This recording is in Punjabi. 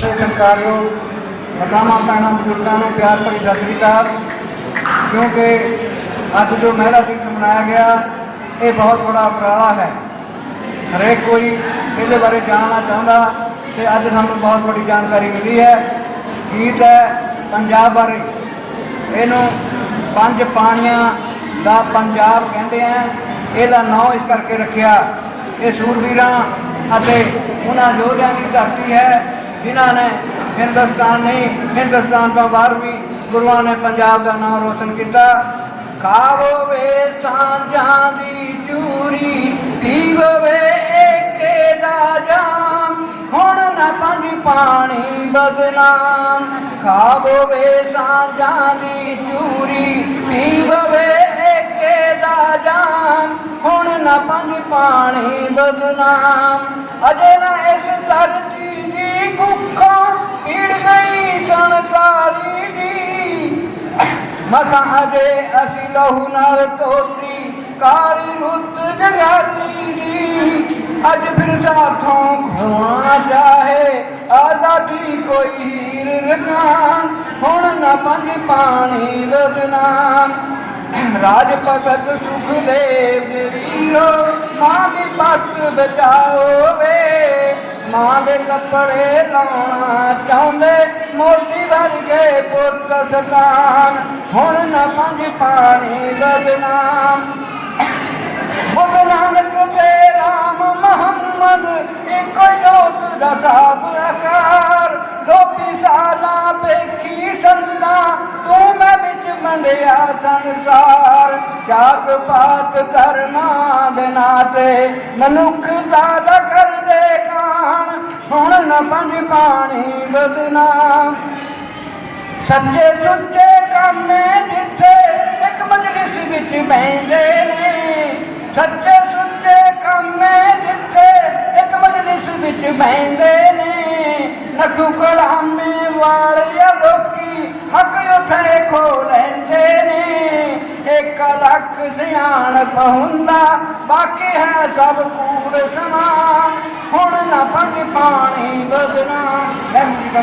ਸਰਕਾਰਯੋਗ ਮਕਾਮਾਂ ਪੈਣਾ, ਬਜ਼ੁਰਗਾਂ ਨੂੰ ਪਿਆਰ ਭਰੀ ਸਤਿ ਸ੍ਰੀ ਅਕਾਲ। ਕਿਉਂਕਿ ਅੱਜ ਜੋ ਮਹਿਲਾ ਦਿਵਸ ਮਨਾਇਆ ਗਿਆ, ਇਹ ਬਹੁਤ ਬੜਾ ਉਪਰਾਲਾ ਹੈ। ਹਰੇਕ ਕੋਈ ਇਹਦੇ ਬਾਰੇ ਜਾਣਨਾ ਚਾਹੁੰਦਾ ਤੇ ਅੱਜ ਸਾਨੂੰ ਬਹੁਤ ਬੜੀ ਜਾਣਕਾਰੀ ਮਿਲੀ ਹੈ। ਗੀਤ ਹੈ ਪੰਜਾਬ ਬਾਰੇ। ਇਹਨੂੰ ਪੰਜ ਪਾਣੀਆਂ ਦਾ ਪੰਜਾਬ ਕਹਿੰਦੇ ਆ। ਇਹਦਾ ਨਾਂ ਇਸ ਕਰਕੇ ਰੱਖਿਆ। ਇਹ ਸੂਰਵੀਰਾਂ ਅਤੇ ਉਹਨਾਂ ਯੋਧਿਆਂ ਦੀ ਧਰਤੀ ਹੈ, ਜਿਨ੍ਹਾਂ ਨੇ ਹਿੰਦੁਸਤਾਨ ਨਹੀਂ, ਹਿੰਦੁਸਤਾਨ ਤੋਂ ਬਾਹਰ ਵੀ ਗੁਰੂਆਂ ਨੇ ਪੰਜਾਬ ਦਾ ਨਾਮ ਰੋਸ਼ਨ ਕੀਤਾ। ਖਾਵੋ ਵੇ ਸਾਂਝਾਂ ਦੀ ਚੂਰੀ, ਪੀਵੋ ਵੇ ਏਕੇ ਦਾ ਜਾਮ, ਹੁਣ ਨਾ ਪੰਜ ਪਾਣੀ ਬਦਨਾਮ। ਖਾਵੋ ਵੇ ਸਾਂਝਾਂ ਦੀ ਚੂਰੀ, ਪੀਵੋ ਵੇ ਏਕੇ ਦਾ ਜਾਮ, ਹੁਣ ਨਾ ਪੰਜ ਪਾਣੀ ਬਦਨਾਮ। ਅਜੇ ਨਾ ਇਸ ਧਰਤੀ ਦੀ ਕੁੱਖੋਂ ਪੀੜ ਗਈ ਸੰਤਾਲੀ ਦੀ। ਮਸਾਂ ਅਜੇ ਅਸੀਂ ਲਹੂ ਨਾਲ ਧੋਤੀ, ਕਾਲੀ ਰੁੱਤ ਜਗਾਲੀ ਦੀ। ਅੱਜ ਫਿਰ ਸਾਥੋਂ ਖੋਣਾ ਚਾਹੇ ਆਜ਼ਾਦੀ ਕੋਈ ਹੀਰ ਰਕਾਨ। ਹੁਣ ਨਾ ਪੰਜ ਪਾਣੀ ਬਦਨਾਮ। ਰਾਜ ਭਗਤ ਸੁਖਦੇਵ ਦੇ ਵੀਰੋ ਮਾਂ ਦੀ ਪੱਤ ਬਚਾਓ ਵੇ ਮਾਂ ਦੇ ਕੱਪੜੇ ਲਾਉਣਾ ਚਾਹੁੰਦੇ, ਮੋਤੀ ਵਰਗੇ ਪੁੱਤ ਸਤਾਨ। ਹੁਣ ਨਾ ਪੰਜ ਪਾਣੀ ਬਦਨਾਮ ਬੁੱਧ ਨਾਨਕ ਤੇ ਰਾਮ ਮੁਹੰਮਦ, ਇੱਕੋ ਜੋਤ ਦਾ ਸਾਬ ਆਕਾਰ ਵਿੱਚ ਮੰਡਿਆ ਸੰਸਾਰ ਜਾਤ ਪਾਤ ਧਰਮਾਂ ਦੇ ਨਾਤੇ ਮਨੁੱਖ ਦਾ ਕਰਦੇ ਕਾਨ ਹੁਣ ਨਾ ਪੰਜ ਪਾਣੀ ਬਦਨਾਮ। ਸੱਚੇ ਸੁੱਚੇ ਕੰਮੇ ਜਿੱਥੇ ਇੱਕ ਮਜਲਿਸ ਵਿੱਚ ਬੈਠੇ ਨੇ। ਸੱਚੇ ਸੁੱਚੇ ਕੰਮੇ ਜਿੱਥੇ ਇੱਕ ਮਜਲਿਸ ਵਿੱਚ ਬੈਠੇ ਨੇ। ਨਖੂ ਕੜਾਮੇ ਵਾਲਿਆ ਲੋਕੀ ਹੱਕ ਉਠੇ ਖੋ ਰਹਿੰਦੇ ਨੇ। ਇੱਕ ਲੱਖ ਸਿਆਣ ਪਹੁੰਦਾ, ਬਾਕੀ ਹੈ ਸਭ ਕੂੜ ਸਮਾਨ ਹੁਣ ਨਾ ਪੰਜ ਪਾਣੀ ਬਦਨਾ ਵੈਗੁਰੂ ਜੀ ਕਾ